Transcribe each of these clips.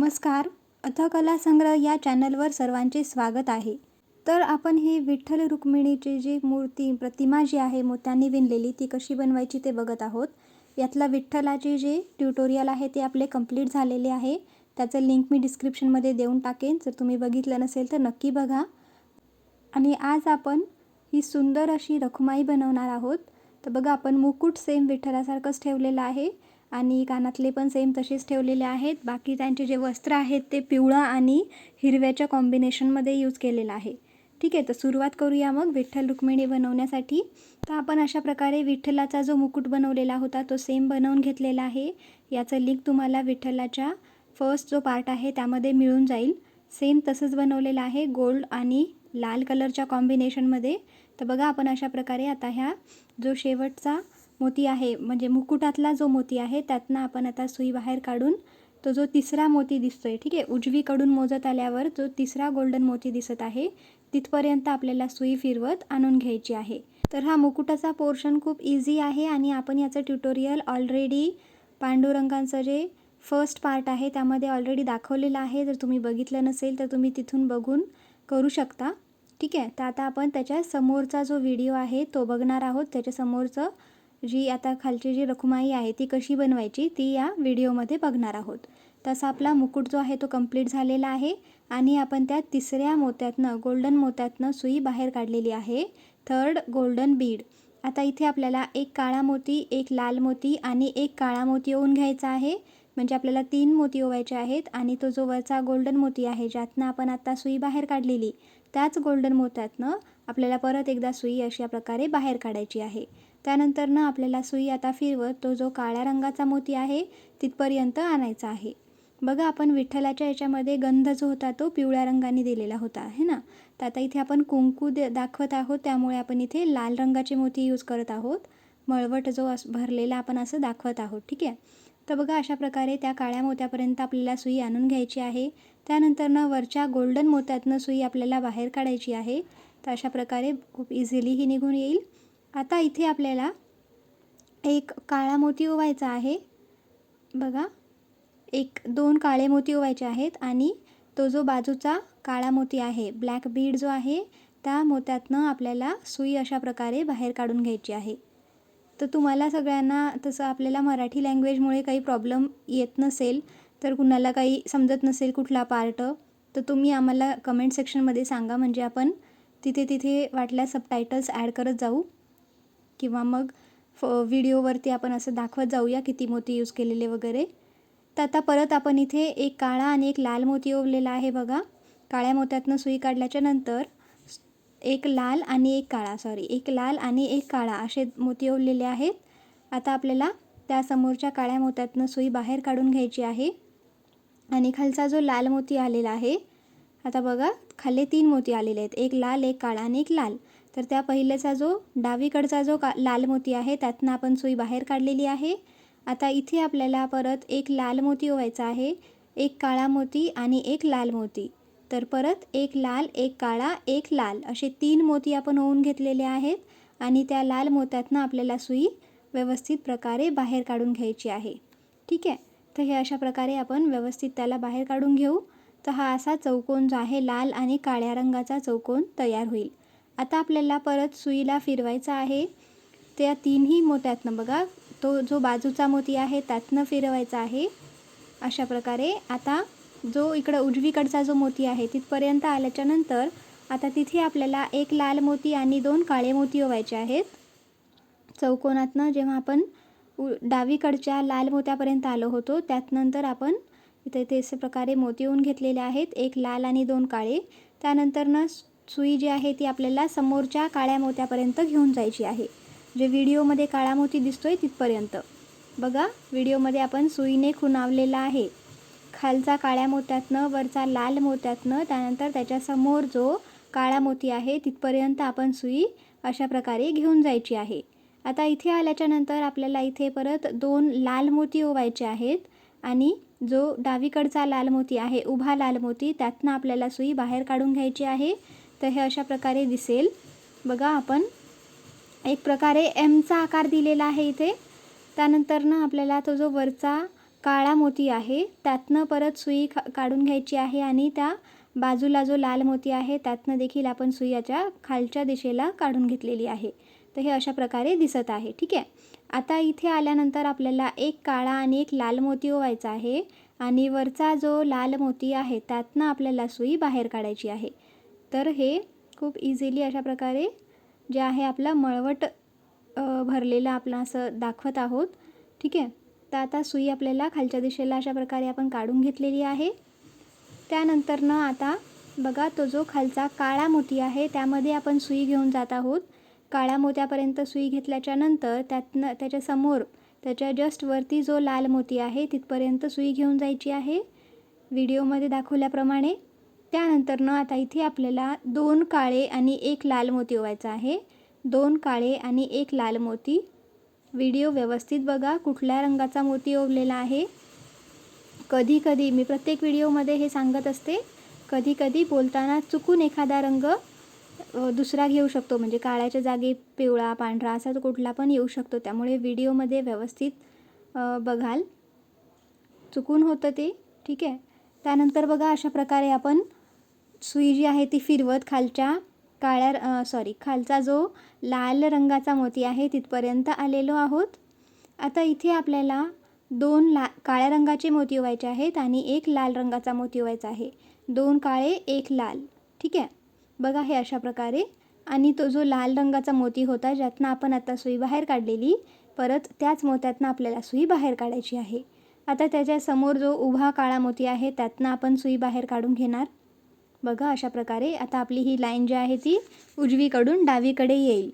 नमस्कार. अथकला संग्रह या चॅनलवर सर्वांचे स्वागत आहे. तर आपण ही विठ्ठल रुक्मिणीची जी मूर्ती प्रतिमा जी आहे मोत्यांनी विणलेली ती कशी बनवायची ते बघत आहोत. यातला विठ्ठलाचे जे ट्युटोरियल आहे ते आपले कंप्लीट झालेले आहे. त्याचं लिंक मी डिस्क्रिप्शनमध्ये देऊन टाकेन. जर तुम्ही बघितलं नसेल तर नक्की बघा. आणि आज आपण ही सुंदर अशी रखुमाई बनवणार आहोत. तर बघा आपण मुकुट सेम विठ्ठलासारखंच ठेवलेलं आहे. आणि कानातले पण सेम तसेच ठेवलेले आहेत. बाकी त्यांचे जे वस्त्र आहेत ते पिवळा आणि हिरव्याच्या कॉम्बिनेशनमध्ये यूज केलेलं आहे. ठीक आहे तर सुरुवात करूया मग विठ्ठल रुक्मिणी बनवण्यासाठी. तर आपण अशा प्रकारे विठ्ठलाचा जो मुकुट बनवलेला होता तो सेम बनवून घेतलेला आहे. याचं लिंक तुम्हाला विठ्ठलाच्या फर्स्ट जो पार्ट आहे त्यामध्ये मिळून जाईल. सेम तसंच बनवलेलं आहे गोल्ड आणि लाल कलरच्या कॉम्बिनेशनमध्ये तर बघा आपण अशा प्रकारे आता ह्या जो शेवटचा मोती आहे म्हणजे मुकुटातला जो मोती आहे त्यातनं आपण आता सुई बाहेर काढून तो जो तिसरा मोती दिसतो आहे ठीक आहे? उजवीकडून मोजत आल्यावर जो तिसरा गोल्डन मोती दिसत आहे तिथपर्यंत आपल्याला सुई फिरवत आणून घ्यायची आहे. तर हा मुकुटाचा पोर्शन खूप इझी आहे आणि आपण याचं ट्युटोरियल ऑलरेडी पांडुरंगांचं जे फर्स्ट पार्ट आहे त्यामध्ये ऑलरेडी दाखवलेलं आहे. जर तुम्ही बघितलं नसेल तर तुम्ही तिथून बघून करू शकता. ठीक आहे? तर आता आपण त्याच्या समोरचा जो व्हिडिओ आहे तो बघणार आहोत. त्याच्यासमोरचं जी आता खालची जी रखुमाई आहे ती कशी बनवायची ती या व्हिडिओमध्ये बघणार आहोत. तसा आपला मुकुट जो आहे तो कंप्लीट झालेला आहे आणि आपण त्या तिसऱ्या मोत्यातनं गोल्डन मोत्यातनं सुई बाहेर काढलेली आहे. थर्ड गोल्डन बीड आता इथे आपल्याला एक काळा मोती एक लाल मोती आणि एक काळा मोती ओवून घ्यायचा आहे. म्हणजे आपल्याला तीन मोती ओवायचे आहेत आणि तो जो वरचा गोल्डन मोती आहे ज्यातनं आपण आता सुई बाहेर काढलेली त्याच गोल्डन मोत्यातनं आपल्याला परत एकदा सुई अशा प्रकारे बाहेर काढायची आहे. त्यानंतर ना आपल्याला सुई आता फिरवत तो जो काळ्या रंगाचा मोती आहे तिथपर्यंत आणायचा आहे. बघा आपण विठ्ठलाच्या याच्यामध्ये गंध जो होता तो पिवळ्या रंगाने दिलेला होता आहे ना? तर आता इथे आपण कुंकू दे दाखवत आहोत त्यामुळे आपण इथे लाल रंगाचे मोती यूज करत आहोत. मळवट जो अस भरलेला आपण असं दाखवत आहोत ठीक आहे? तर बघा अशा प्रकारे त्या काळ्या मोत्यापर्यंत आपल्याला सुई आणून घ्यायची आहे. त्यानंतरनं वरच्या गोल्डन मोत्यातनं सुई आपल्याला बाहेर काढायची आहे. तर अशा प्रकारे खूप इझिली ही निघून येईल. आता इथे आपल्याला एक काळा मोती ओवायचा आहे. बघा. एक दोन काळे मोती ओवायचे आहेत आणि तो जो बाजूचा काळा मोती आहे ब्लॅक बीड जो आहे त्या मोत्यातनं आपल्याला सुई अशा प्रकारे बाहेर काढून घ्यायची आहे. तर तुम्हाला सगळ्यांना तसं आपल्याला मराठी लँग्वेजमुळे काही प्रॉब्लेम येत नसेल तर कुणाला काही समजत नसेल कुठला पार्ट तर तुम्ही आम्हाला कमेंट सेक्शनमध्ये सांगा. म्हणजे आपण तिथे तिथे वाटल्यास सबटायटल्स ॲड करत जाऊ. किंवा मग फ व्हिडिओवरती आपण असं दाखवत जाऊया किती मोती यूज केलेले वगैरे. तर आता परत आपण इथे एक काळा आणि एक लाल मोती ओवलेला आहे बघा. काळ्या मोत्यातनं सुई काढल्याच्या नंतर एक लाल आणि एक काळा सॉरी एक लाल आणि एक काळा असे मोती ओवलेले आहेत. आता आपल्याला त्या समोरच्या काळ्या मोत्यातनं सुई बाहेर काढून घ्यायची आहे. आणि खालचा जो लाल मोती आलेला आहे आता बघा खाली तीन मोती आलेले आहेत. एक लाल एक काळा आणि एक लाल. तर त्या पहिल्याचा जो डावीकडचा जो का लाल मोती आहे त्यातनं आपण सुई बाहेर काढलेली आहे. आता इथे आपल्याला परत एक लाल मोती ओवायचा आहे एक काळा मोती आणि एक लाल मोती. तर परत एक लाल एक काळा एक लाल असे तीन मोती आपण ओवून घेतलेले आहेत आणि त्या लाल मोत्यातनं आपल्याला सुई व्यवस्थित प्रकारे बाहेर काढून घ्यायची आहे. ठीक आहे? तर हे अशा प्रकारे आपण व्यवस्थित त्याला बाहेर काढून घेऊ. तर हा असा चौकोन जो आहे लाल आणि काळ्या रंगाचा चौकोन तयार होईल. आता आपल्याला परत सुईला फिरवायचा आहे. त्या तीनही मोत्यातनं बघा तो जो बाजूचा मोती आहे त्यातनं फिरवायचा आहे. अशा प्रकारे आता जो इकडं उजवीकडचा जो मोती आहे तिथपर्यंत आल्याच्यानंतर आता तिथे आपल्याला एक लाल मोती आणि दोन काळे मोती ओवायचे आहेत. चौकोनातनं जेव्हा आपण उ डावीकडच्या लाल मोत्यापर्यंत आलो होतो त्यातनंतर आपण इथे ते असे प्रकारे मोती येऊन घेतलेले आहेत एक लाल आणि दोन काळे. त्यानंतरनं सुई जी आहे ती आपल्याला समोरच्या काळ्या मोत्यापर्यंत घेऊन जायची आहे. जे व्हिडिओमध्ये काळा मोती दिसतोय तिथपर्यंत. बघा व्हिडिओमध्ये आपण सुईने खुणावलेला आहे. खालचा काळ्या मोत्यातनं वरचा लाल मोत्यातनं त्यानंतर त्याच्यासमोर जो काळा मोती आहे तिथपर्यंत आपण सुई अशा प्रकारे घेऊन जायची आहे. आता इथे आल्याच्यानंतर आपल्याला इथे परत दोन लाल मोती ओवायचे आहेत आणि जो डावीकडचा लाल मोती आहे उभा लाल मोती त्यातनं आपल्याला सुई बाहेर काढून घ्यायची आहे. तर हे अशा प्रकारे दिसेल. बघा आपण. एक प्रकारे एमचा आकार दिलेला आहे इथे. त्यानंतर ना आपल्याला तो जो वरचा काळा मोती आहे त्यातनं परत सुई खा काढून घ्यायची आहे आणि त्या बाजूला जो लाल मोती आहे त्यातनं देखील आपण सुई याच्या खालच्या दिशेला काढून घेतलेली आहे. तर हे अशा प्रकारे दिसत आहे. ठीक आहे? आता इथे आल्यानंतर आपल्याला एक काळा आणि एक लाल मोती ओवायचा आहे आणि वरचा जो लाल मोती आहे त्यातनं आपल्याला सुई बाहेर काढायची आहे. तर हे खूप इझिली अशा प्रकारे जे आहे आपला मळवट भरलेला भरलेलं आपलं असं दाखवत आहोत. ठीक आहे? तर आता सुई आपल्याला खालच्या दिशेला अशा प्रकारे आपण काढून घेतलेली आहे. त्यानंतरनं आता बघा तो जो खालचा काळा मोती आहे त्यामध्ये आपण सुई घेऊन जात आहोत. काळ्या मोत्यापर्यंत सुई घेतल्याच्या नंतर त्यातनं त्याच्यासमोर त्याच्या जस्ट वरती जो लाल मोती आहे तिथपर्यंत सुई घेऊन जायची आहे. व्हिडिओमध्ये दाखवल्याप्रमाणे त्यानंतरनं आता इथे आपल्याला दोन काळे आणि एक लाल मोती ओवायचा आहे. दोन काळे आणि एक लाल मोती. व्हिडिओ व्यवस्थित बघा कुठल्या रंगाचा मोती ओवलेला आहे. कधी कधी मी प्रत्येक व्हिडिओमध्ये हे सांगत असते कधी कधी बोलताना चुकून एखादा रंग दुसरा घेऊ शकतो. म्हणजे काळ्याच्या जागी पिवळा पांढरा असा तो कुठला पण येऊ शकतो. त्यामुळे व्हिडिओमध्ये व्यवस्थित बघाल. चुकून होतं ते ठीक आहे. त्यानंतर बघा अशा प्रकारे आपण सुई जी आहे ती फिरवत खालच्या काळ्या सॉरी खालचा जो लाल रंगाचा मोती आहे तिथपर्यंत आलेलो आहोत. आता इथे आपल्याला दोन ला काळ्या रंगाचे मोती ओवायचे आहेत आणि एक लाल रंगाचा मोती व्हायचा आहे. दोन काळे एक लाल. ठीक आहे? बघा हे अशा प्रकारे. आणि तो जो लाल रंगाचा मोती होता ज्यातनं आपण आता सुई बाहेर काढलेली परत त्याच मोत्यातनं आपल्याला सुई बाहेर काढायची आहे. आता त्याच्यासमोर जो उभा काळा मोती आहे त्यातनं आपण सुई बाहेर काढून घेणार. बघा अशा प्रकारे. आता आपली ही लाईन जी आहे ती उजवीकडून डावीकडे येईल.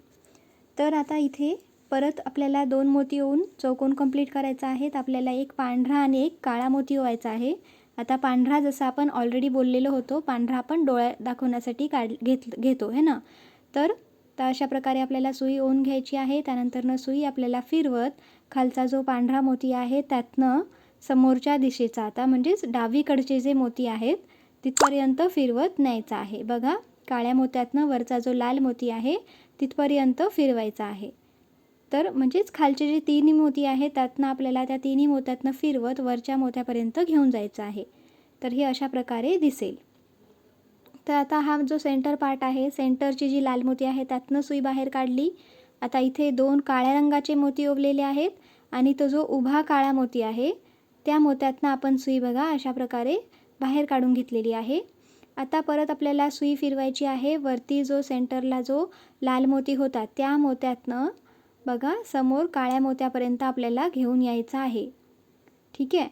तर आता इथे परत आपल्याला दोन मोती येऊन चौकोन कंप्लीट करायचा आहे. तर आपल्याला एक पांढरा आणि एक काळा मोती व्हायचा आहे. आता पांढरा जसं आपण ऑलरेडी बोललेलो होतो पांढरा आपण डोळ्या दाखवण्यासाठी काढ घेत घेतो है ना? तर तर अशा प्रकारे आपल्याला सुई ओन घ्यायची आहे. त्यानंतरनं सुई आपल्याला फिरवत खालचा जो पांढरा मोती आहे त्यातनं समोरच्या दिशेचा आता म्हणजेच डावीकडचे जे मोती आहेत तिथपर्यंत फिरवत न्यायचा आहे. बघा काळ्या मोत्यातनं वरचा जो लाल मोती आहे तिथपर्यंत फिरवायचा आहे. तर म्हणजेच खालचे जे तिन्ही मोती आहेत त्यातनं आपल्याला त्या तिन्ही मोत्यातनं फिरवत वरच्या मोत्यापर्यंत घेऊन जायचं आहे. तर हे अशा प्रकारे दिसेल. तर आता हा जो सेंटर पार्ट आहे सेंटरची जी लाल मोती आहे त्यातनं सुई बाहेर काढली. आता इथे दोन काळ्या रंगाचे मोती ओवलेले आहेत आणि तो जो उभा काळा मोती आहे त्या मोत्यातनं आपण सुई बघा अशा प्रकारे बाहेर काढून घेतलेली आहे. आता परत आपल्याला सुई फिरवायची आहे. वरती जो सेंटरला जो लाल मोती होता त्या मोत्यातनं बघा समोर काळ्या मोत्यापर्यंत आपल्याला घेऊन यायचं आहे. ठीक आहे?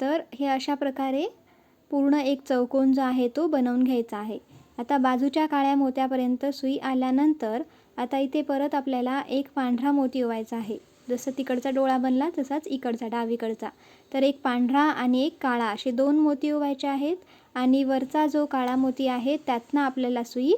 तर हे अशा प्रकारे पूर्ण एक चौकोन जो आहे तो बनवून घ्यायचा आहे. आता बाजूच्या काळ्या मोत्यापर्यंत सुई आल्यानंतर आता इथे परत आपल्याला एक पांढरा मोती ओवायचा आहे. जसं तिकडचा डोळा बनला तसाच इकडचा डावीकडचा. तर एक पांढरा आणि एक काळा असे दोन मोती उभायचे आहेत आणि वरचा जो काळा मोती आहे त्यातनं आपल्याला सुई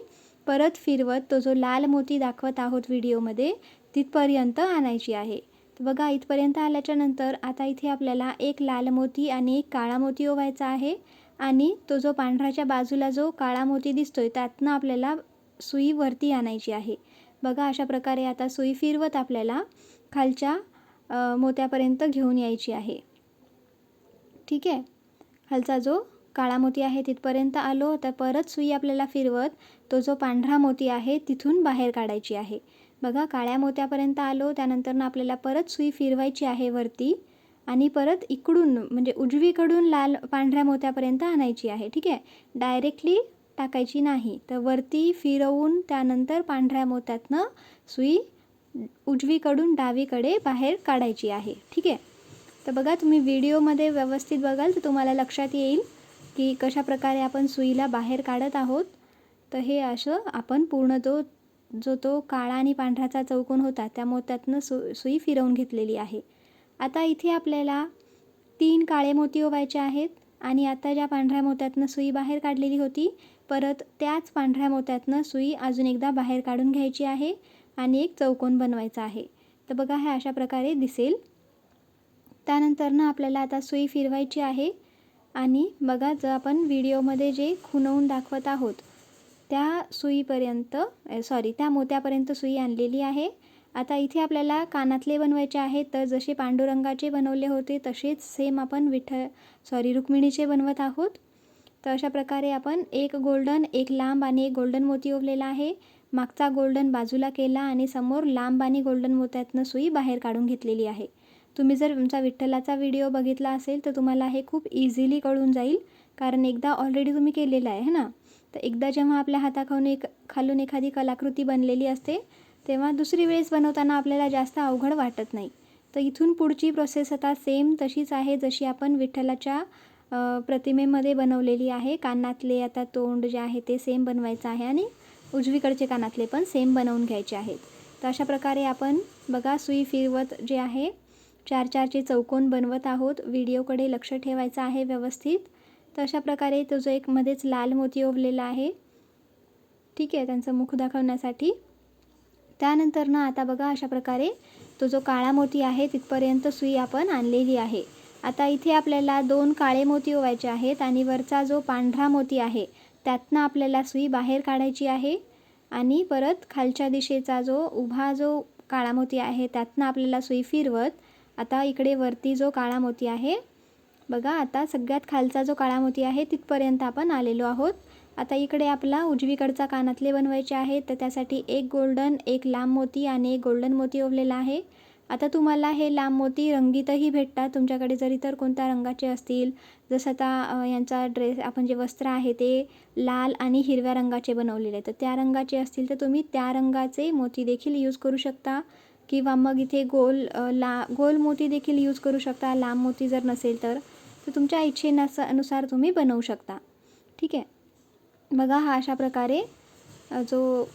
परत फिरवत तो जो लाल मोती दाखवत आहोत व्हिडिओमध्ये तिथपर्यंत आणायची आहे. तर बघा इथपर्यंत आल्याच्यानंतर आता इथे आपल्याला एक लाल मोती आणि एक काळा मोती ओवायचा आहे आणि तो जो पांढऱ्याच्या बाजूला जो काळा मोती दिसतोय त्यातनं आपल्याला सुई वरती आणायची आहे. बघा अशा प्रकारे आता सुई फिरवत आपल्याला खालच्या मोत्यापर्यंत घेऊन यायची आहे. ठीक आहे? खालचा जो काळा मोती आहे तिथपर्यंत आलो तर परत सुई आपल्याला फिरवत तो जो पांढरा मोती आहे तिथून बाहेर काढायची आहे. बघा काळ्या मोत्यापर्यंत आलो त्यानंतर आपल्याला परत सुई फिरवायची आहे वरती आणि परत इकडून म्हणजे उजवीकडून लाल पांढऱ्या मोत्यापर्यंत आणायची आहे. ठीक आहे? डायरेक्टली टाकायची नाही. तर वरती फिरवून त्यानंतर पांढऱ्या मोत्यातनं सुई उजवीकडून डावीकडे बाहेर काढायची आहे. ठीक आहे? तर बघा तुम्ही व्हिडिओमध्ये व्यवस्थित बघाल तर तुम्हाला लक्षात येईल की कशा प्रकारे आपण सुईला बाहेर काढत आहोत. तर हे असं आपण पूर्ण तो जो तो काळा आणि पांढऱ्याचा चौकोन होता त्या त्यातनं सु सुई फिरवून घेतलेली आहे. आता इथे आपल्याला तीन काळे मोती ओवायचे आहेत आणि आता ज्या पांढऱ्या मोत्यातनं सुई बाहेर काढलेली होती परत त्याच पांढऱ्या मोत्यातनं सुई अजून एकदा बाहेर काढून घ्यायची आहे. आणि एक चौकोन बनवायचा आहे. तर बघा हे अशा प्रकारे दिसेल. त्यानंतरनं आपल्याला आता सुई फिरवायची आहे. आणि बघा जर आपण व्हिडिओमध्ये जे खुणवून दाखवत आहोत त्या सुईपर्यंत सॉरी त्या मोत्यापर्यंत सुई आणलेली आहे. आता इथे आपल्याला कानातले बनवायचे आहे तर जसे पांडुरंगाचे बनवले होते तसेच सेम आपण विठ सॉरी रुक्मिणीचे बनवत आहोत. तर अशा प्रकारे आपण एक गोल्डन एक लांब आणि एक गोल्डन मोती ओवलेला आहे. मागचा गोल्डन बाजूला केला आणि समोर लांब आणि गोल्डन मोत्यातनं सुई बाहेर काढून घेतलेली आहे. तुम्ही जर तुमचा विठ्ठलाचा व्हिडिओ बघितला असेल तर तुम्हाला हे खूप इझिली कळून जाईल. कारण एकदा ऑलरेडी तुम्ही केलेलं आहे ना? तर एकदा जेव्हा आपल्या हाताखाऊन एक खालून एखादी कलाकृती बनलेली असते तेव्हा दुसरी वेळेस बनवताना आपल्याला जास्त अवघड वाटत नाही. तर इथून पुढची प्रोसेस आता सेम तशीच आहे जशी आपण विठ्ठलाच्या प्रतिमेमध्ये बनवलेली आहे. कानातले आता तोंड जे आहे ते सेम बनवायचं आहे आणि उजवीकडचे कानातले पण सेम बनवून घ्यायचे आहेत. तर अशा प्रकारे आपण बघा सुई फिरवत जे आहे चार चारचे चौकोन बनवत आहोत. व्हिडिओकडे लक्ष ठेवायचं आहे व्यवस्थित. तर अशा प्रकारे तो जो एक मध्येच लाल मोती ओवलेला आहे ठीक आहे त्यांचं मुख दाखवण्यासाठी. त्यानंतर ना आता बघा अशा प्रकारे तो जो काळा मोती आहे तिथपर्यंत सुई आपण आणलेली आहे. आता इथे आपल्याला दोन काळे मोती ओवायचे आहेत आणि वरचा जो पांढरा मोती आहे त्यातनं आपल्याला सुई बाहेर काढायची आहे आणि परत खालच्या दिशेचा जो उभा जो काळा मोती आहे त्यातनं आपल्याला सुई फिरवत आता इकडे वरती जो काळा मोती आहे बघा आता सगळ्यात खालचा जो काळा मोती आहे तिथपर्यंत आपण आलेलो आहोत. आता इकडे आपला उजवीकडचा कानातले बनवायचे आहे तर त्यासाठी एक गोल्डन एक लांब मोती आणि एक गोल्डन मोती ओवलेला आहे. आता तुम्हाला हे लांब मोती रंगीतही भेटतात. तुमच्याकडे जरी तर कोणत्या रंगाचे असतील जसं आता यांचा ड्रेस आपण जे वस्त्र आहे ते लाल आणि हिरव्या रंगाचे बनवलेले तर त्या रंगाचे असतील तर तुम्ही त्या रंगाचे मोती देखील यूज करू शकता. किंवा मग इथे गोल ला गोल मोती देखील यूज करू शकता. लांब मोती जर नसेल तर तर तुमच्या इच्छेनस अनुसार तुम्ही बनवू शकता. ठीक आहे? बघा हा अशा प्रकारे जो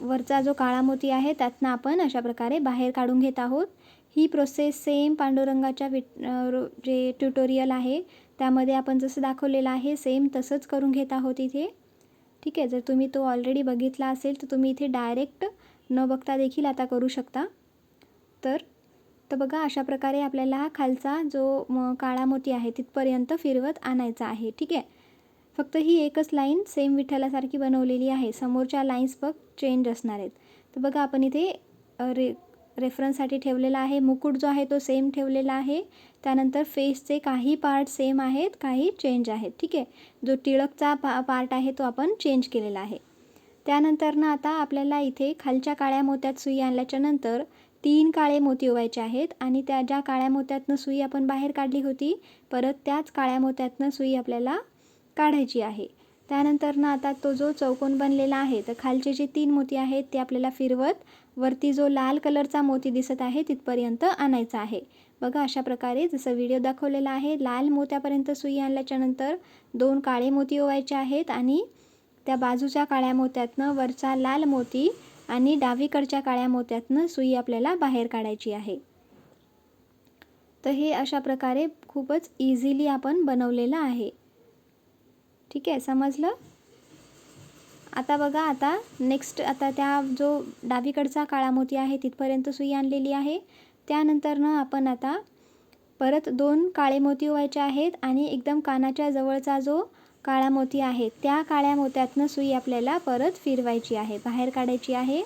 वरचा जो काळा मोती आहे त्यातनं आपण अशा प्रकारे बाहेर काढून घेत आहोत. ही प्रोसेस सेम पांडुरंगाच्या विट जे ट्युटोरियल आहे त्यामध्ये आपण जसं दाखवलेलं आहे सेम तसंच करून घेत आहोत इथे. ठीक आहे जर तुम्ही तो ऑलरेडी बघितला असेल तर तुम्ही इथे डायरेक्ट न बघता देखील आता करू शकता. तर तर बघा अशा प्रकारे आपल्याला हा खालचा जो म काळा मोती आहे तिथपर्यंत फिरवत आणायचा आहे. ठीक आहे? फक्त ही एकच लाईन सेम विठ्ठलासारखी बनवलेली आहे. समोरच्या लाईन्स बघ चेंज असणार आहेत. तर बघा आपण इथे रे रेफरन्ससाठी ठेवलेला आहे. मुकुट जो आहे तो सेम ठेवलेला आहे. त्यानंतर फेसचे काही पार्ट सेम आहेत काही चेंज आहेत. ठीक आहे? जो टिळकचा पा पार्ट आहे तो आपण चेंज केलेला आहे. त्यानंतर ना आता आपल्याला इथे खालच्या काळ्या मोत्यात सुई आणल्याच्या नंतर तीन काळे मोती ओवायचे आहेत आणि त्या ज्या काळ्या मोत्यातनं सुई आपण बाहेर काढली होती परत त्याच काळ्या मोत्यातनं सुई आपल्याला काढायची आहे. त्यानंतर ना आता तो जो चौकोन बनलेला आहे तर खालचे जे तीन मोती आहेत ते आपल्याला फिरवत वरती जो लाल कलरचा मोती दिसत आहे तिथपर्यंत आणायचा आहे. बघा अशा प्रकारे जसं व्हिडिओ दाखवलेला आहे लाल मोत्यापर्यंत सुई आणल्याच्यानंतर दोन काळे मोती ओवायचे आहेत आणि त्या बाजूच्या काळ्या मोत्यातनं वरचा लाल मोती आणि डावीकडच्या काळ्या मोत्यातनं सुई आपल्याला बाहेर काढायची आहे. तर हे अशा प्रकारे खूपच इझिली आपण बनवलेलं आहे. ठीक आहे समजलं? आता बघा आता नेक्स्ट आता त्या जो डावीकडचा काळा मोती आहे तिथपर्यंत सुई आणलेली आहे. त्यानंतरनं आपण आता परत दोन काळे मोती व्हायचे आहेत आणि एकदम कानाच्या जवळचा जो काळा मोती आहे त्या काळ्या मोत्यातनं सुई आपल्याला परत फिरवायची आहे बाहेर काढायची आहे.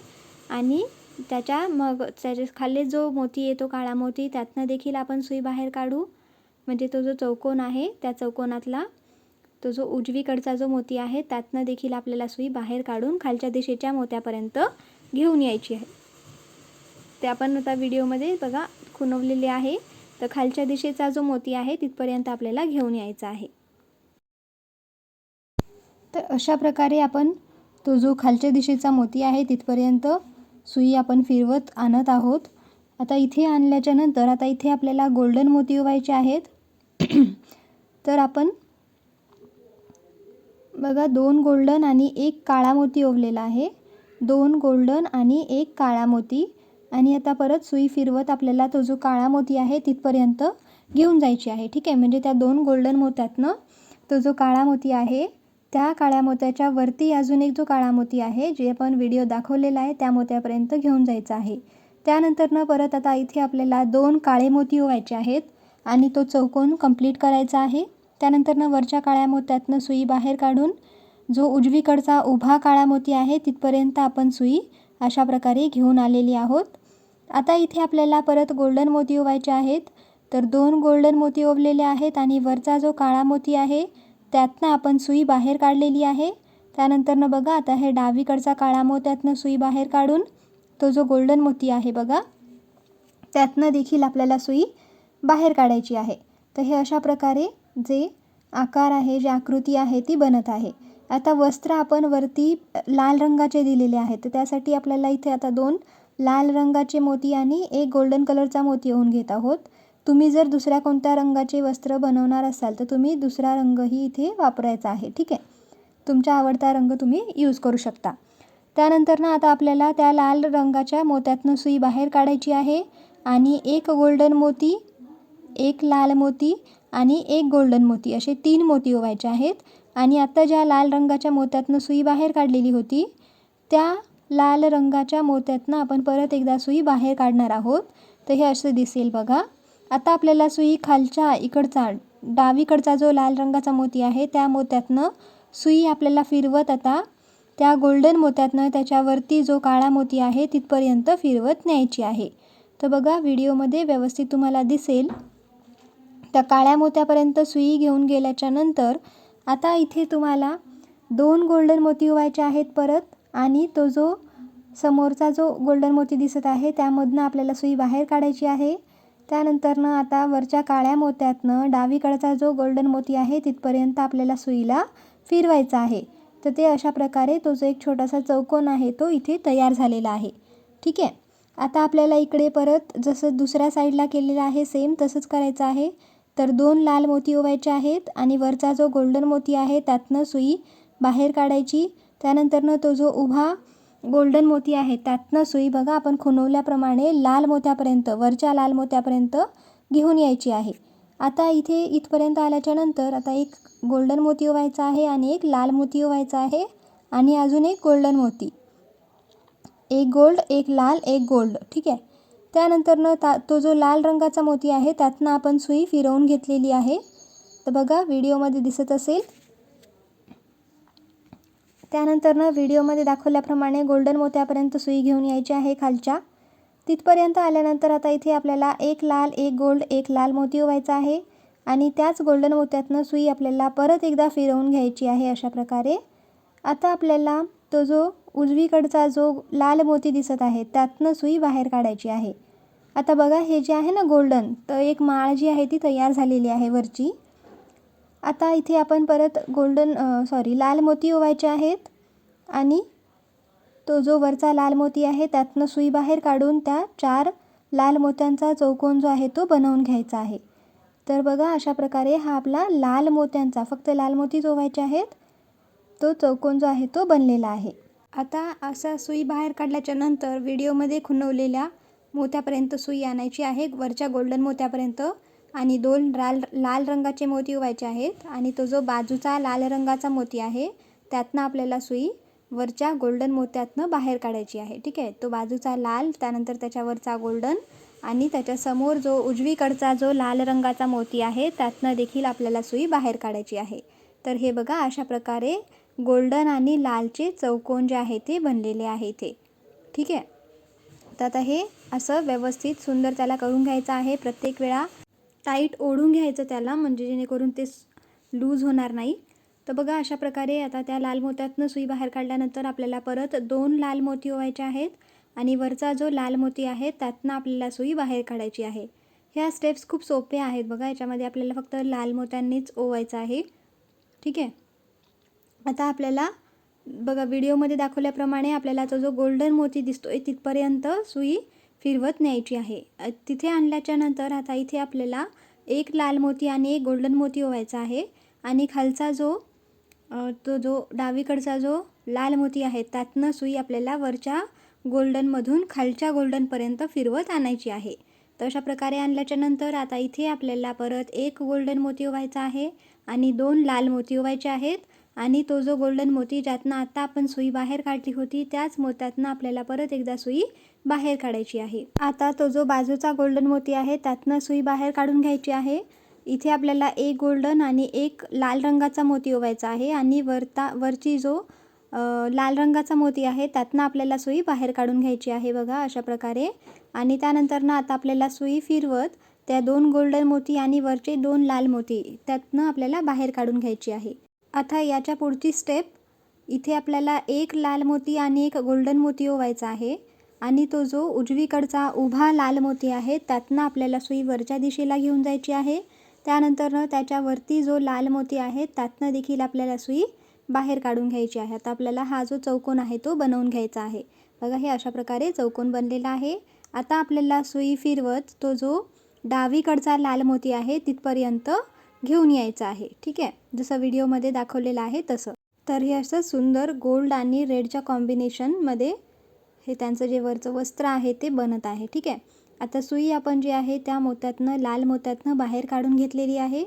आणि त्याच्या मग त्याच्याखाली जो मोती येतो काळा मोती त्यातनं देखील आपण सुई बाहेर काढू. म्हणजे तो जो चौकोन आहे त्या चौकोनातला तो जो उजवीकडचा जो मोती आहे त्यातनं देखील आपल्याला सुई बाहेर काढून खालच्या दिशेच्या मोत्यापर्यंत घेऊन यायची आहे. ते आपण आता व्हिडिओमध्ये बघा खुणवलेले आहे. तर खालच्या दिशेचा जो मोती आहे तिथपर्यंत आपल्याला घेऊन यायचा आहे. तर अशा प्रकारे आपण तो जो खालच्या दिशेचा मोती आहे तिथपर्यंत सुई आपण फिरवत आणत आहोत. आता इथे आणल्याच्या नंतर आता इथे आपल्याला गोल्डन मोती व्हायचे आहेत. तर आपण बघा दोन गोल्डन आणि एक काळा मोती ओवलेला आहे. दोन गोल्डन आणि एक काळा मोती. आणि आता परत सुई फिरवत आपल्याला तो जो काळा मोती आहे तिथपर्यंत घेऊन जायची आहे. ठीक आहे? म्हणजे त्या दोन गोल्डन मोत्यातनं तो जो काळा मोती आहे त्या काळ्या मोत्याच्या वरती अजून एक जो काळा मोती आहे जे आपण व्हिडिओ दाखवलेला आहे त्या मोत्यापर्यंत घेऊन जायचं आहे. त्यानंतरनं परत आता इथे आपल्याला दोन काळे मोती ओवायचे आहेत. आणि तो चौकोन कंप्लीट करायचा आहे. त्यानंतरनं वरच्या काळ्या मोत्यातनं सुई बाहेर काढून जो उजवीकडचा उभा काळा मोती आहे तिथपर्यंत आपण सुई अशा प्रकारे घेऊन आलेली आहोत. आता इथे आपल्याला परत गोल्डन मोती ओवायचे आहेत. तर दोन गोल्डन मोती ओवलेले आहेत आणि वरचा जो काळा मोती आहे त्यातनं आपण सुई बाहेर काढलेली आहे. त्यानंतरनं बघा आता हे डावीकडचा काळा मोत्यातनं सुई बाहेर काढून तो जो गोल्डन मोती आहे बघा त्यातनं देखील आपल्याला सुई बाहेर काढायची आहे. तर हे अशा प्रकारे जे आकार आहे जी आकृती आहे ती बनत आहे. आता वस्त्र आपण वरती लाल रंगाचे दिलेले आहेत. तर त्यासाठी आपल्याला इथे आता दोन लाल रंगाचे मोती आणि एक गोल्डन कलरचा मोती येऊन घेत आहोत. तुम्ही जर दुसऱ्या कोणत्या रंगाचे वस्त्र बनवणार असाल तर तुम्ही दुसरा रंगही इथे वापरायचा आहे. ठीक आहे? तुमचा आवडता रंग तुम्ही यूज करू शकता. त्यानंतर ना आता आपल्याला त्या लाल रंगाच्या मोत्यातनं सुई बाहेर काढायची आहे. आणि एक गोल्डन मोती एक लाल मोती आणि एक गोल्डन मोती. असे तीन मोती ओवायचे आहेत. आणि आत्ता ज्या लाल रंगाच्या मोत्यातनं सुई बाहेर काढलेली होती त्या लाल रंगाच्या मोत्यातनं आपण परत एकदा सुई बाहेर काढणार आहोत. तर हे असं दिसेल बघा. आता आपल्याला सुई खालच्या इकडचा डावीकडचा जो लाल रंगाचा मोती आहे त्या मोत्यातनं सुई आपल्याला फिरवत आता त्या गोल्डन मोत्यातनं त्याच्यावरती जो काळा मोती आहे तिथपर्यंत फिरवत न्यायची आहे. तर बघा व्हिडिओमध्ये व्यवस्थित तुम्हाला दिसेल. त्या काळ्या मोत्यापर्यंत सुई घेऊन गेल्याच्यानंतर आता इथे तुम्हाला दोन गोल्डन मोती ओवायचे आहेत परत आणि तो जो समोरचा जो गोल्डन मोती दिसत आहे त्यामधनं आपल्याला सुई बाहेर काढायची आहे. त्यानंतरनं आता वरच्या काळ्या मोत्यातनं डावीकडचा जो गोल्डन मोती आहे तिथपर्यंत आपल्याला सुईला फिरवायचा आहे. तर ते अशा प्रकारे तो जो एक छोटासा चौकोन आहे तो इथे तयार झालेला आहे. ठीक आहे? आता आपल्याला इकडे परत जसं दुसऱ्या साईडला केलेलं आहे सेम तसंच करायचं आहे. तर दोन लाल मोती ओवायचे आहेत आणि वरचा जो गोल्डन मोती आहे त्यातनं सुई बाहेर काढायची. त्यानंतरनं तो जो उभा गोल्डन मोती आहे त्यातनं सुई बघा आपण खुणवल्याप्रमाणे लाल मोत्यापर्यंत वरच्या लाल मोत्यापर्यंत घेऊन यायची आहे. आता इथे इथपर्यंत आल्याच्यानंतर आता एक गोल्डन मोती ओवायचा आहे आणि एक लाल मोती ओवायचा आहे आणि अजून एक गोल्डन मोती. एक गोल्ड एक लाल एक गोल्ड ठीक आहे? त्यानंतरनं ता तो जो लाल रंगाचा मोती आहे त्यातनं आपण सुई फिरवून घेतलेली आहे. तर बघा व्हिडिओमध्ये दिसत असेल. त्यानंतरनं व्हिडिओमध्ये दाखवल्याप्रमाणे गोल्डन मोत्यापर्यंत सुई घेऊन यायची आहे खालच्या. तिथपर्यंत आल्यानंतर आता इथे आपल्याला एक लाल एक गोल्ड एक लाल मोती ओवायचा आहे. आणि त्याच गोल्डन मोत्यातनं सुई आपल्याला परत एकदा फिरवून घ्यायची आहे अशा प्रकारे. आता आपल्याला तो जो उजवीकडचा जो लाल मोती दिसत आहे त्यातनं सुई बाहेर काढायची आहे. आता बघा हे जे आहे ना गोल्डन तर एक माळ जी आहे ती तयार झालेली आहे वरची. आता इथे आपण परत गोल्डन सॉरी लाल मोती ओवायचे आहेत आणि तो जो वरचा लाल मोती आहे त्यातनं सुई बाहेर काढून त्या चार लाल मोत्यांचा चौकोन जो आहे तो बनवून घ्यायचा आहे. तर बघा अशा प्रकारे हा आपला लाल मोत्यांचा फक्त लाल मोती ओवायचे आहेत तो चौकोन जो आहे तो बनलेला आहे. आता असा सुई बाहेर काढल्याच्या नंतर व्हिडिओमध्ये खुणवलेल्या मोत्यापर्यंत सुई आणायची आहे. वरच्या गोल्डन मोत्यापर्यंत आणि दोन लाल लाल रंगाचे मोती ओवायचे आहेत आणि तो जो बाजूचा लाल रंगाचा मोती आहे त्यातनं आपल्याला सुई वरच्या गोल्डन मोत्यातनं बाहेर काढायची आहे. ठीक आहे? तो बाजूचा लाल त्यानंतर त्याच्यावरचा गोल्डन आणि त्याच्यासमोर जो उजवीकडचा जो लाल रंगाचा मोती आहे त्यातनं देखील आपल्याला सुई बाहेर काढायची आहे. तर हे बघा अशा प्रकारे गोल्डन आणि लालचे चौकोन जे आहे ते बनलेले आहे इथे. ठीक आहे? तर आता हे असं व्यवस्थित सुंदर त्याला करून घ्यायचं आहे. प्रत्येक वेळा टाईट ओढून घ्यायचं त्याला म्हणजे जेणेकरून ते लूज होणार नाही. तर बघा अशा प्रकारे आता त्या लाल मोत्यातनं सुई बाहेर काढल्यानंतर आपल्याला परत दोन लाल मोती ओवायचे आहेत आणि वरचा जो लाल मोती आहे त्यातनं आपल्याला सुई बाहेर काढायची आहे. ह्या स्टेप्स खूप सोपे आहेत बघा याच्यामध्ये आपल्याला फक्त लाल मोत्यांनीच ओवायचं आहे. ठीक आहे? आता आपल्याला बघा व्हिडिओमध्ये दाखवल्याप्रमाणे आपल्याला तो जो गोल्डन मोती दिसतो आहे तिथपर्यंत सुई फिरवत न्यायची आहे. तिथे आणल्याच्या नंतर आता इथे आपल्याला एक लाल मोती आणि एक गोल्डन मोती ओवायचा आहे. आणि खालचा जो तो जो डावीकडचा जो लाल मोती आहे त्यातनं सुई आपल्याला वरच्या गोल्डनमधून खालच्या गोल्डनपर्यंत फिरवत आणायची आहे. तर अशा प्रकारे आणल्याच्या नंतर आता इथे आपल्याला परत एक गोल्डन मोती ओवायचा आहे आणि दोन लाल मोती ओवायचे आहेत. आणि तो जो गोल्डन मोती ज्यातनं आता आपण सुई बाहेर काढली होती त्याच मोत्यातनं आपल्याला परत एकदा सुई बाहेर काढायची आहे. आता तो जो बाजूचा गोल्डन मोती आहे त्यातनं सुई बाहेर काढून घ्यायची आहे. इथे आपल्याला एक गोल्डन आणि एक लाल रंगाचा मोती ओवायचा आहे आणि वरता वरची जो लाल रंगाचा मोती आहे त्यातनं आपल्याला सुई बाहेर काढून घ्यायची आहे बघा अशा प्रकारे. आणि त्यानंतरनं आता आपल्याला सुई फिरवत त्या दोन गोल्डन मोती आणि वरचे दोन लाल मोती त्यातनं आपल्याला बाहेर काढून घ्यायची आहे. आता याच्या पुढची स्टेप इथे आपल्याला एक लाल मोती आणि एक गोल्डन मोती ओवायचा आहे. आणि तो जो उजवीकडचा उभा लाल मोती आहे त्यातनं आपल्याला सुई वरच्या दिशेला घेऊन जायची आहे. त्यानंतर त्याच्यावरती जो लाल मोती आहे त्यातनं देखील आपल्याला सुई बाहेर काढून घ्यायची आहे. आता आपल्याला हा जो चौकोन आहे तो बनवून घ्यायचा आहे. बघा हे अशा प्रकारे चौकोन बनलेला आहे. आता आपल्याला सुई फिरवत तो जो डावीकडचा लाल मोती आहे तिथपर्यंत घेऊन यायचं आहे. ठीक आहे? जसं व्हिडिओमध्ये दाखवलेलं आहे तसं. तर हे असं सुंदर गोल्ड आणि रेडच्या कॉम्बिनेशनमध्ये हे त्यांचं जे वरचं वस्त्र आहे ते बनत आहे. ठीक आहे? आता सुई आपण जी आहे त्या मोत्यातनं लाल मोत्यातनं बाहेर काढून घेतलेली आहे.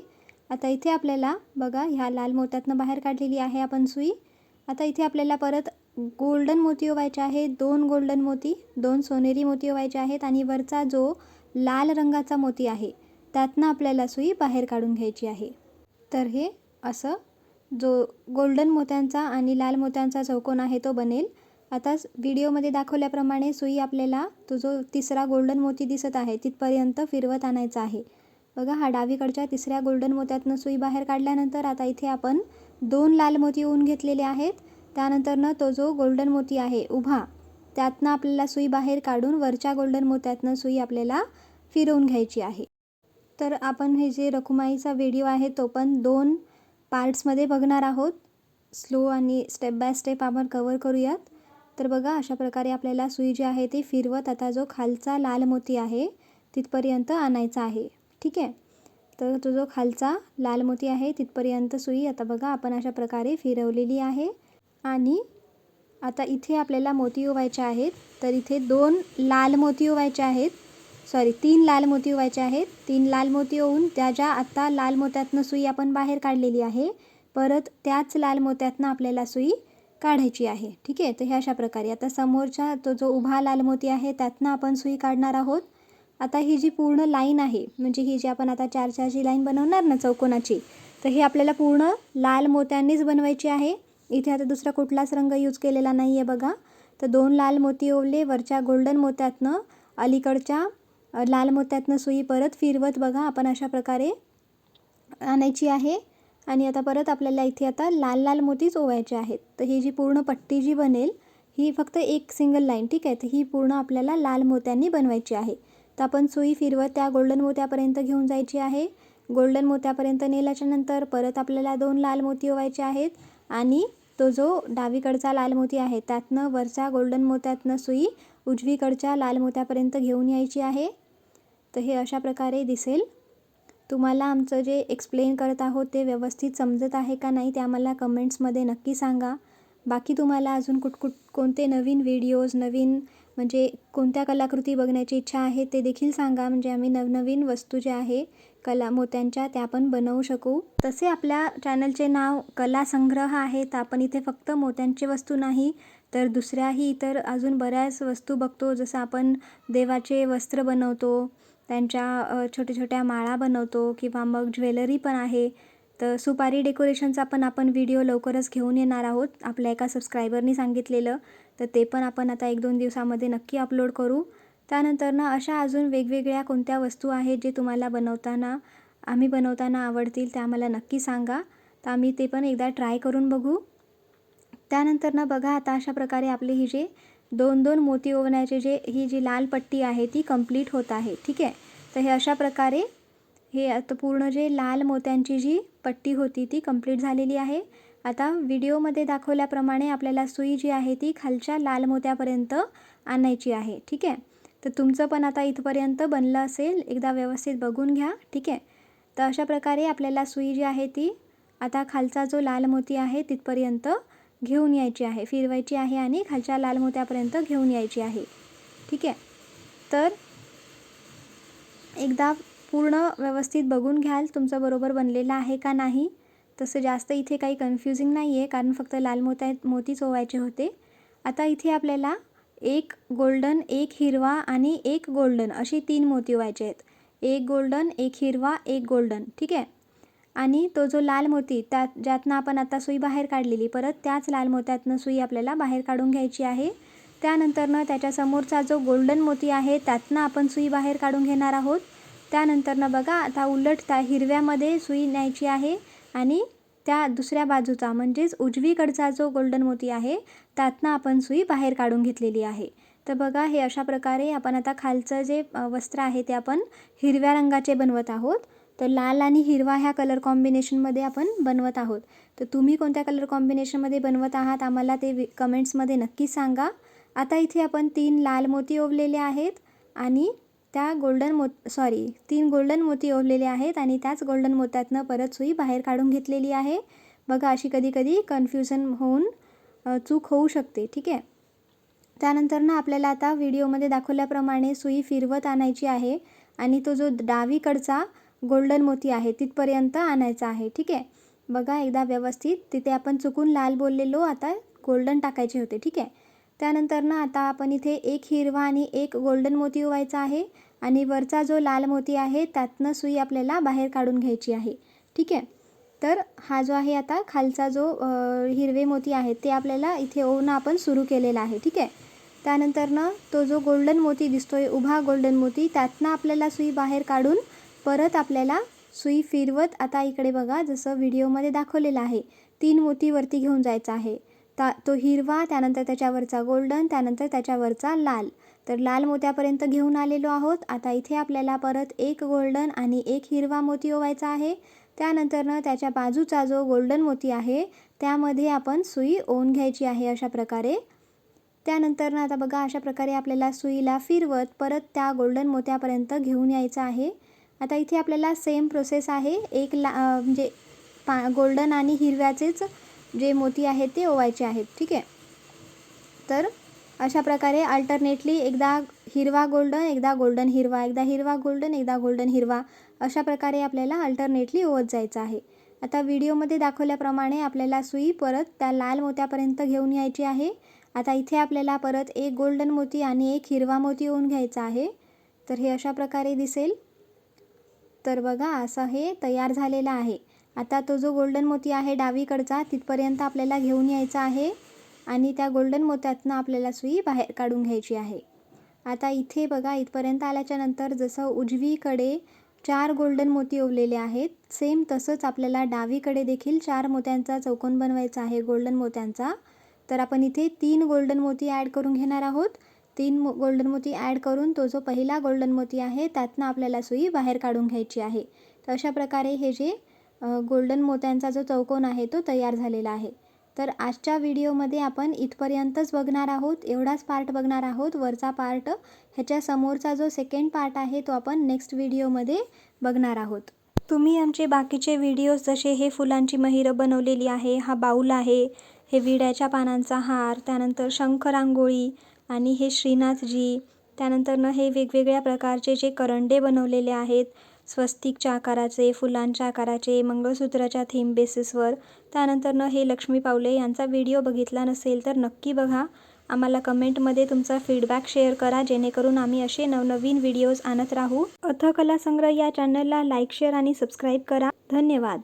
आता इथे आपल्याला बघा ह्या लाल मोत्यातनं बाहेर काढलेली आहे आपण सुई. आता इथे आपल्याला परत गोल्डन मोती ओवायचे आहे दोन गोल्डन मोती दोन सोनेरी मोती ओवायचे आहेत आणि वरचा जो लाल रंगाचा मोती आहे त्यातनं आपल्याला सुई बाहेर काढून घ्यायची आहे. तर हे असं. जो गोल्डन मोत्यांचा आणि लाल मोत्यांचा चौकोन आहे तो बनेल. आता व्हिडिओमध्ये दाखवल्याप्रमाणे सुई आपल्याला तो जो तिसरा गोल्डन मोती दिसत आहे तिथपर्यंत फिरवत आणायचा आहे. बघा हा डावीकडच्या तिसऱ्या गोल्डन मोत्यातनं सुई बाहेर काढल्यानंतर आता इथे आपण दोन लाल मोती ऊन घेतलेले आहेत. त्यानंतरनं तो जो गोल्डन मोती आहे उभा त्यातनं आपल्याला सुई बाहेर काढून वरच्या गोल्डन मोत्यातनं सुई आपल्याला फिरवून घ्यायची आहे. तर आपण हे जे रखुमाईचा व्हिडिओ आहे तो पण दोन पार्ट्समध्ये बघणार आहोत. स्लो आणि स्टेप बाय स्टेप आपण कवर करूयात. तर बघा अशा प्रकारे आपल्याला सुई जी आहे ती फिरवत आता जो खालचा लाल मोती आहे तिथपर्यंत आणायचा आहे. ठीक आहे? तर तो जो खालचा लाल मोती आहे तिथपर्यंत सुई आता बघा आपण अशा प्रकारे फिरवलेली आहे. आणि आता इथे आपल्याला मोती ओवायचे आहेत. तर इथे दोन लाल मोती ओवायचे आहेत. सॉरी तीन लाल मोती ओवायचे आहेत. तीन लाल मोती होऊन त्या ज्या आत्ता लाल मोत्यातनं सुई आपण बाहेर काढलेली आहे परत त्याच लाल मोत्यातनं आपल्याला सुई काढायची आहे. ठीक आहे? तर ह्या अशा प्रकारे. आता समोरच्या तो जो उभा लाल मोती आहे त्यातनं आपण सुई काढणार आहोत. आता ही जी पूर्ण लाईन आहे म्हणजे ही जी आपण आता चार चारची लाईन बनवणार ना चौकोनाची तर ही आपल्याला पूर्ण लाल मोत्यांनीच बनवायची आहे. इथे आता दुसरा कुठलाच रंग यूज केलेला नाही आहे बघा. तर दोन लाल मोती ओवले वरच्या गोल्डन मोत्यातनं अलीकडच्या लाल मोत्यातनं सुई परत फिरवत बघा आपण अशा प्रकारे आणायची आहे. आणि आता परत आपल्याला इथे आता लाल लाल मोतीच ओवायचे आहेत. तर ही जी पूर्ण पट्टी जी बनेल ही फक्त एक सिंगल लाईन ठीक आहे? तर ही पूर्ण आपल्याला लाल मोत्यांनी बनवायची आहे. तर आपण सुई फिरवत त्या गोल्डन मोत्यापर्यंत घेऊन जायची आहे. गोल्डन मोत्यापर्यंत नेल्याच्या नंतर परत आपल्याला दोन लाल मोती ओवायचे आहेत. आणि तो जो डावीकडचा लाल मोती आहे त्यातनं वरच्या गोल्डन मोत्यातनं सुई उजवीकडच्या लाल मोत्यापर्यंत घेऊन यायची आहे. तर हे अशा प्रकारे दिसेल. तुम्हाला आमचं जे एक्सप्लेन करत आहोत ते व्यवस्थित समजत आहे का नाही ते आम्हाला कमेंट्समध्ये नक्की सांगा. बाकी तुम्हाला अजून कुठ कुठ कोणते नवीन व्हिडिओज नवीन म्हणजे कोणत्या कलाकृती बघण्याची इच्छा आहे ते देखील सांगा. म्हणजे आम्ही नवनवीन वस्तू ज्या आहे कला मोत्यांच्या त्या आपण बनवू शकू. तसे आपल्या चॅनलचे नाव कला संग्रह आहे तर आपण इथे फक्त मोत्यांची वस्तू नाही तर दुसऱ्याही इतर अजून बऱ्याच वस्तू बघतो. जसं आपण देवाचे वस्त्र बनवतो त्यांच्या छोट्या छोट्या माळा बनवतो किंवा मग ज्वेलरी पण आहे. तर सुपारी डेकोरेशनचा पण आपण व्हिडिओ लवकरच घेऊन येणार आहोत आपल्या एका सबस्क्रायबरनी सांगितलेलं. तर ते पण आपण आता एक दोन दिवसामध्ये नक्की अपलोड करू. त्यानंतर ना अशा अजून वेगवेगळ्या कोणत्या वस्तू आहेत जे तुम्हाला बनवताना आम्ही बनवताना आवडतील त्या आम्हाला नक्की सांगा. तर आम्ही ते पण एकदा ट्राय करून बघू. त्यानंतर ना बघा आता अशा प्रकारे आपले ही जे दोन दोन मोती ओवण्याचे जे ही जी लाल पट्टी आहे ती कंप्लीट होत आहे. ठीक आहे? तर हे अशा प्रकारे हे आता पूर्ण जे लाल मोत्यांची जी पट्टी होती ती कंप्लीट झालेली आहे. आता व्हिडिओमध्ये दाखवल्याप्रमाणे आपल्याला सुई जी आहे ती खालच्या लाल मोत्यापर्यंत आणायची आहे. ठीक आहे? तर तुमचं पण आता इथपर्यंत बनलं असेल एकदा व्यवस्थित बघून घ्या. ठीक आहे? तर अशा प्रकारे आपल्याला सुई जी आहे ती आता खालचा जो लाल मोती आहे तिथपर्यंत घेऊन यायची आहे फिरवायची आहे आणि खालच्या लाल मोत्यापर्यंत घेऊन यायची आहे. ठीक आहे? तर एकदा पूर्ण व्यवस्थित बघून घ्याल तुमचं बरोबर बनलेलं आहे का नाही. तसं जास्त इथे काही कन्फ्युजिंग नाही आहे कारण फक्त लाल मोत्या मोतीच ओवायचे होते. आता इथे आपल्याला एक गोल्डन एक हिरवा आणि एक गोल्डन अशी तीन मोती ओवायचे आहेत. एक गोल्डन एक हिरवा एक गोल्डन ठीक आहे? आणि तो जो लाल मोती त्या ज्यातनं आपण आता सुई बाहेर काढलेली परत त्याच लाल मोत्यातनं सुई आपल्याला बाहेर काढून घ्यायची आहे. त्यानंतरनं त्याच्यासमोरचा जो गोल्डन मोती आहे त्यातनं आपण सुई बाहेर काढून घेणार आहोत. त्यानंतरनं बघा आता उलट त्या हिरव्यामध्ये सुई न्यायची आहे आणि त्या दुसऱ्या बाजूचा म्हणजेच उजवीकडचा जो गोल्डन मोती आहे त्यातनं आपण सुई बाहेर काढून घेतलेली आहे. तर बघा हे अशा प्रकारे आपण आता खालचं जे वस्त्र आहे ते आपण हिरव्या रंगाचे बनवत आहोत. तर लाल आणि हिरवा ह्या कलर कॉम्बिनेशनमध्ये आपण बनवत आहोत. तर तुम्ही कोणत्या कलर कॉम्बिनेशनमध्ये बनवत आहात आम्हाला ते वि कमेंट्समध्ये नक्की सांगा. आता इथे आपण तीन लाल मोती ओवलेले आहेत आणि त्या गोल्डन मो सॉरी तीन गोल्डन मोती ओवलेले आहेत आणि त्याच गोल्डन मोत्यातनं परत सुई बाहेर काढून घेतलेली आहे. बघा अशी कधी कधी कन्फ्युजन होऊन चूक होऊ शकते ठीक आहे? त्यानंतर ना आपल्याला आता व्हिडिओमध्ये दाखवल्याप्रमाणे सुई फिरवत आणायची आहे आणि तो जो डावीकडचा गोल्डन मोती आहे तिथपर्यंत आणायचा आहे ठीक आहे? बघा एकदा व्यवस्थित. तिथे आपण चुकून लाल बोललेलो आता गोल्डन टाकायचे होते ठीक आहे? त्यानंतर ना आता आपण इथे एक हिरवा आणि एक गोल्डन मोती उवायचा आहे आणि वरचा जो लाल मोती आहे त्यातनं सुई आपल्याला बाहेर काढून घ्यायची आहे ठीक आहे? तर हा जो आहे आता खालचा जो हिरवे मोती आहे ते आपल्याला इथे ओवणं आपण सुरू केलेला आहे ठीक आहे? त्यानंतरनं तो जो गोल्डन मोती दिसतोय उभा गोल्डन मोती त्यातनं आपल्याला सुई बाहेर काढून परत आपल्याला सुई फिरवत आता इकडे बघा जसं व्हिडिओमध्ये दाखवलेलं आहे तीन मोती वरती घेऊन जायचा आहे. ता तो हिरवा त्यानंतर त्याच्यावरचा गोल्डन त्यानंतर त्याच्यावरचा लाल. तर लाल मोत्यापर्यंत घेऊन आलेलो आहोत. आता इथे आपल्याला परत एक गोल्डन आणि एक हिरवा मोती ओवायचा आहे. त्यानंतरनं त्याच्या बाजूचा जो गोल्डन मोती आहे त्यामध्ये आपण सुई ओवून घ्यायची आहे अशा प्रकारे. त्यानंतरनं आता बघा अशा प्रकारे आपल्याला सुईला फिरवत परत त्या गोल्डन मोत्यापर्यंत घेऊन यायचं आहे. आता इथे आपल्याला सेम प्रोसेस आहे. एक ला म्हणजे पा गोल्डन आणि हिरव्याचेच जे मोती आहेत ते ओवायचे आहेत. ठीक आहे? तर अशा प्रकारे अल्टरनेटली एकदा हिरवा गोल्डन एकदा गोल्डन हिरवा एकदा हिरवा गोल्डन एकदा गोल्डन हिरवा अशा प्रकारे आपल्याला अल्टरनेटली ओवत जायचं आहे. आता व्हिडिओमध्ये दाखवल्याप्रमाणे आपल्याला सुई परत त्या लाल मोत्यापर्यंत घेऊन यायची आहे. आता इथे आपल्याला परत एक गोल्डन मोती आणि एक हिरवा मोती ओवून घ्यायचा आहे. तर हे अशा प्रकारे दिसेल. तर बघा असं हे तयार झालेलं आहे. आता तो जो गोल्डन मोती आहे डावीकडचा तिथपर्यंत आपल्याला घेऊन यायचा आहे आणि त्या गोल्डन मोत्यातनं आपल्याला सुई बाहेर काढून घ्यायची आहे. आता इथे बघा इथपर्यंत आल्याच्यानंतर जसं उजवीकडे चार गोल्डन मोती ओवलेले आहेत सेम तसंच आपल्याला डावीकडे देखील चार मोत्यांचा चौकोन बनवायचा आहे गोल्डन मोत्यांचा. तर आपण इथे तीन गोल्डन मोती ॲड करून घेणार आहोत. तीन मो गोल्डन मोती ॲड करून तो जो पहिला गोल्डन मोती आहे त्यातनं आपल्याला सुई बाहेर काढून घ्यायची आहे. तर अशा प्रकारे हे जे गोल्डन मोत्यांचा जो चौकोन आहे तो तयार झालेला आहे. तर आजच्या व्हिडिओमध्ये आपण इथपर्यंतच बघणार आहोत एवढाच पार्ट बघणार आहोत. वरचा पार्ट ह्याच्या समोरचा जो सेकंड पार्ट आहे तो आपण नेक्स्ट व्हिडिओमध्ये बघणार आहोत. तुम्ही आमचे बाकीचे व्हिडिओज जसे हे फुलांची महिरं बनवलेली आहे हा बाऊल आहे हे विड्याच्या पानांचा हार त्यानंतर शंख रांगोळी आणि हे श्रीनाथजी त्यानंतरनं हे वेगवेगळ्या प्रकारचे जे करंडे बनवलेले आहेत स्वस्तिकच्या आकाराचे फुलांच्या आकाराचे मंगळसूत्राच्या थीम बेसिसवर त्यानंतरनं हे लक्ष्मी पावले यांचा व्हिडिओ बघितला नसेल तर नक्की बघा. आम्हाला कमेंटमध्ये तुमचा फीडबॅक शेअर करा जेणेकरून आम्ही असे नवनवीन व्हिडिओज आणत राहू. अथकला संग्रह या चॅनलला लाईक शेअर आणि सबस्क्राईब करा. धन्यवाद.